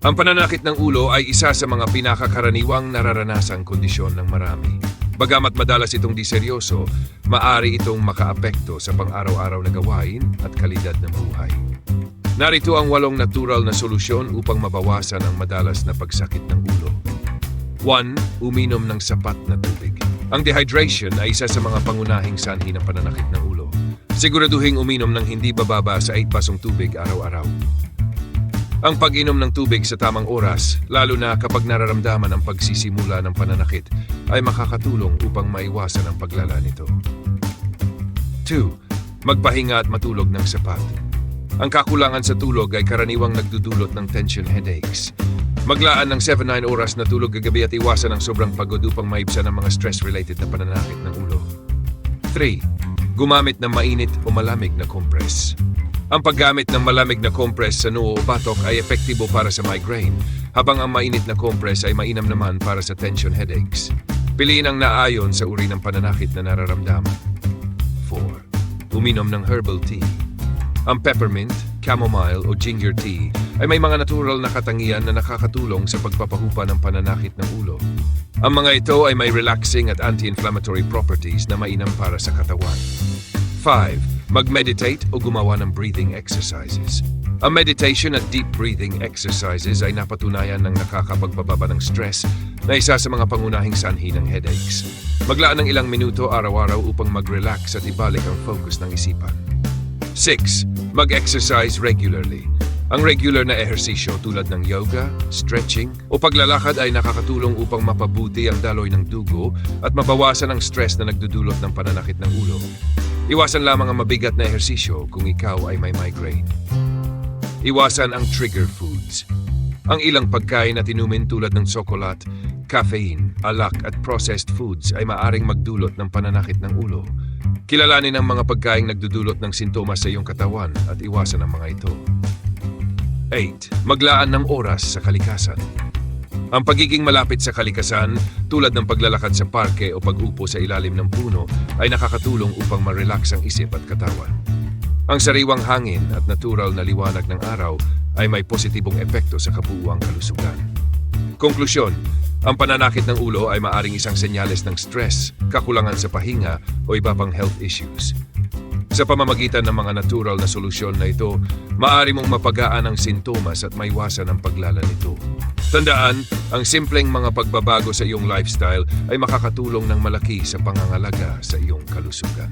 Ang pananakit ng ulo ay isa sa mga pinakakaraniwang nararanasang kondisyon ng marami. Bagamat madalas itong di seryoso, maari itong makaapekto sa pang-araw-araw na gawain at kalidad ng buhay. Narito ang walong natural na solusyon upang mabawasan ang madalas na pagsakit ng ulo. 1. Uminom ng sapat na tubig. Ang dehydration ay isa sa mga pangunahing sanhi ng pananakit ng ulo. Siguraduhing uminom ng hindi bababa sa 8 basong tubig araw-araw. Ang pag-inom ng tubig sa tamang oras, lalo na kapag nararamdaman ang pagsisimula ng pananakit, ay makakatulong upang maiwasan ang paglala nito. 2. Magpahinga at matulog ng sapat. Ang kakulangan sa tulog ay karaniwang nagdudulot ng tension headaches. Maglaan ng 7-9 oras na tulog kagabi at iwasan ang sobrang pagod upang maibsan ang mga stress-related na pananakit ng ulo. 3. Gumamit ng mainit o malamig na compress. Ang paggamit ng malamig na compress sa noo o batok ay epektibo para sa migraine, habang ang mainit na compress ay mainam naman para sa tension headaches. Piliin ang naayon sa uri ng pananakit na nararamdaman. 4. Uminom ng herbal tea. Ang peppermint, chamomile o ginger tea ay may mga natural na katangian na nakakatulong sa pagpapahupa ng pananakit ng ulo. Ang mga ito ay may relaxing at anti-inflammatory properties na mainam para sa katawan. 5. Mag-meditate o gumawa ng breathing exercises. Ang meditation at deep breathing exercises ay napatunayan ng nakakapagbababa ng stress na isa sa mga pangunahing sanhi ng headaches. Maglaan ng ilang minuto araw-araw upang mag-relax at ibalik ang focus ng isipan. 6. Mag-exercise regularly. Ang regular na ehersisyo tulad ng yoga, stretching, o paglalakad ay nakakatulong upang mapabuti ang daloy ng dugo at mabawasan ang stress na nagdudulot ng pananakit ng ulo. Iwasan lamang ang mabigat na ehersisyo kung ikaw ay may migraine. Iwasan ang trigger foods. Ang ilang pagkain at inumin tulad ng sokolat, caffeine, alak at processed foods ay maaring magdulot ng pananakit ng ulo. Kilalanin ang mga pagkain nagdudulot ng sintomas sa iyong katawan at iwasan ang mga ito. 8. Maglaan ng oras sa kalikasan. Ang pagiging malapit sa kalikasan, tulad ng paglalakad sa parke o pag-upo sa ilalim ng puno, ay nakakatulong upang ma-relax ang isip at katawan. Ang sariwang hangin at natural na liwanag ng araw ay may positibong epekto sa kabuuang kalusugan. Konklusyon, ang pananakit ng ulo ay maaring isang senyales ng stress, kakulangan sa pahinga o iba pang health issues. Sa pamamagitan ng mga natural na solusyon na ito, maaari mong mapagaan ang sintomas at maiwasan ang paglala nito. Tandaan, ang simpleng mga pagbabago sa iyong lifestyle ay makakatulong ng malaki sa pangangalaga sa iyong kalusugan.